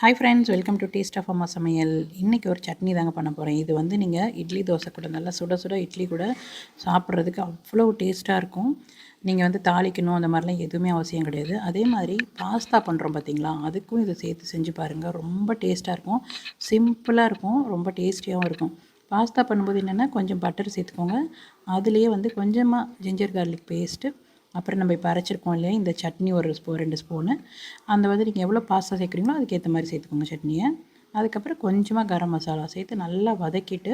Hi friends welcome to taste of அம்மா சமையல். இன்றைக்கி ஒரு சட்னி தாங்க பண்ண போகிறேன் இது வந்து நீங்கள் இட்லி தோசை கூட நல்லா சுட சுட இட்லி கூட சாப்பிட்றதுக்கு அவ்வளோ டேஸ்ட்டாக இருக்கும். நீங்கள் வந்து தாளிக்கணும் அந்த மாதிரிலாம் எதுவுமே அவசியம் கிடையாது. அதே மாதிரி பாஸ்தா பண்ணுறோம் பார்த்தீங்களா அதுக்கும் இதை சேர்த்து செஞ்சு பாருங்கள் ரொம்ப டேஸ்ட்டாக இருக்கும். சிம்பிளாக இருக்கும். ரொம்ப டேஸ்டியாகவும் இருக்கும். பாஸ்தா பண்ணும்போது என்னென்னா கொஞ்சம் பட்டர் சேர்த்துக்கோங்க. அதுலேயே வந்து கொஞ்சமாக ஜிஞ்சர் கார்லிக் பேஸ்ட்டு அப்புறம் நம்ம இப்போ அரைச்சிருக்கோம் இல்லையா? இந்த சட்னி ஒரு ஸ்பூ ரெண்டு ஸ்பூனு. அந்த வந்து நீங்கள் எவ்வளோ பாஸ்தா சேர்க்குறீங்களோ அதுக்கேற்ற மாதிரி சேர்த்துக்கோங்க சட்னியை. அதுக்கப்புறம் கொஞ்சமாக கரம் மசாலா சேர்த்து நல்லா வதக்கிட்டு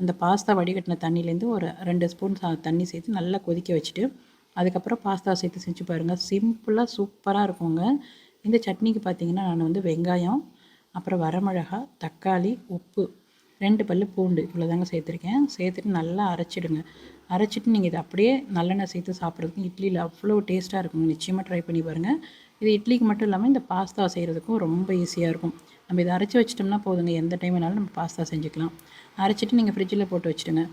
அந்த பாஸ்தா வடிகட்டின தண்ணியிலேருந்து ஒரு ரெண்டு ஸ்பூன் தண்ணி சேர்த்து நல்லா கொதிக்க வச்சுட்டு அதுக்கப்புறம் பாஸ்தா சேர்த்து செஞ்சு பாருங்கள் சிம்பிளாக சூப்பராக இருக்குங்க. இந்த சட்னிக்கு பார்த்தீங்கன்னா நான் வந்து வெங்காயம் அப்புறம் வரமிளகா தக்காளி உப்பு ரெண்டு பல் பூண்டு இவ்வளோ தாங்க சேர்த்துருக்கேன். சேர்த்துட்டு நல்லா அரைச்சிடுங்க. அரைச்சிட்டு நீங்கள் இதை அப்படியே நல்லெண்ணெய் சேர்த்து சாப்பிட்றதுக்கு இட்லியில் அவ்வளோ டேஸ்ட்டாக இருக்கும் நிச்சயமாக ட்ரை பண்ணி பாருங்கள் இது இட்லிக்கு மட்டும் இல்லாமல் இந்த பாஸ்தா செய்கிறதுக்கும் ரொம்ப ஈஸியாக இருக்கும். நம்ம இதை அரைச்சி வச்சிட்டோம்னா போதுங்க. எந்த டைம் வேணாலும் நம்ம பாஸ்தா செஞ்சுக்கலாம். அரைச்சிட்டு நீங்கள் ஃப்ரிட்ஜில் போட்டு வச்சுடுங்க.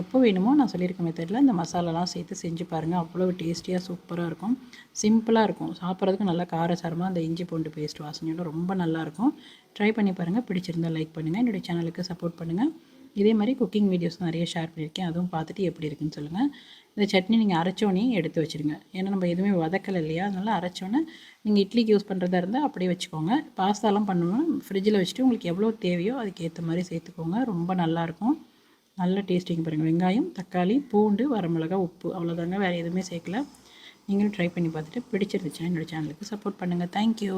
எப்போ வேணுமோ நான் சொல்லியிருக்க மெத்தடில் இந்த மசாலாலாம் சேர்த்து செஞ்சு பாருங்கள் அவ்வளோ டேஸ்டியாக சூப்பராக இருக்கும். சிம்பிளாக இருக்கும். சாப்பிட்றதுக்கு நல்லா காரசாரமாக அந்த இஞ்சி பூண்டு பேஸ்ட் வாசனையோட ரொம்ப நல்லாயிருக்கும் ட்ரை பண்ணி பாருங்கள் பிடிச்சிருந்தால் லைக் பண்ணுங்கள் என்னுடைய சேனலுக்கு சப்போர்ட் பண்ணுங்கள் இதே மாதிரி குக்கிங் வீடியோஸ் நிறைய ஷேர் பண்ணியிருக்கேன். அதுவும் பார்த்துட்டு எப்படி இருக்குன்னு சொல்லுங்கள் இந்த சட்னி நீங்கள் அரைச்சோன்னே எடுத்து வச்சுருங்க. ஏன்னா நம்ம எதுவுமே வதக்கலை இல்லையா? அதனால் அரைச்சோன்னே நீங்கள் இட்லிக்கு யூஸ் பண்ணுறதா இருந்தால் அப்படியே வச்சுக்கோங்க. பாஸ்தாலாம் பண்ணணும் ஃப்ரிட்ஜில் வச்சுட்டு உங்களுக்கு எவ்வளோ தேவையோ அதுக்கு ஏற்ற மாதிரி சேர்த்துக்கோங்க. ரொம்ப நல்லாயிருக்கும் நல்ல டேஸ்டிங் பாருங்கள் வெங்காயம் தக்காளி பூண்டு வரமிளகா உப்பு. அவ்வளோதாங்க வேறு எதுவுமே சேர்க்கல. நீங்களும் ட்ரை பண்ணி பார்த்துட்டு பிடிச்சிருந்துச்சுன்னா என்னோடய சேனலுக்கு சப்போர்ட் பண்ணுங்கள் தேங்க்யூ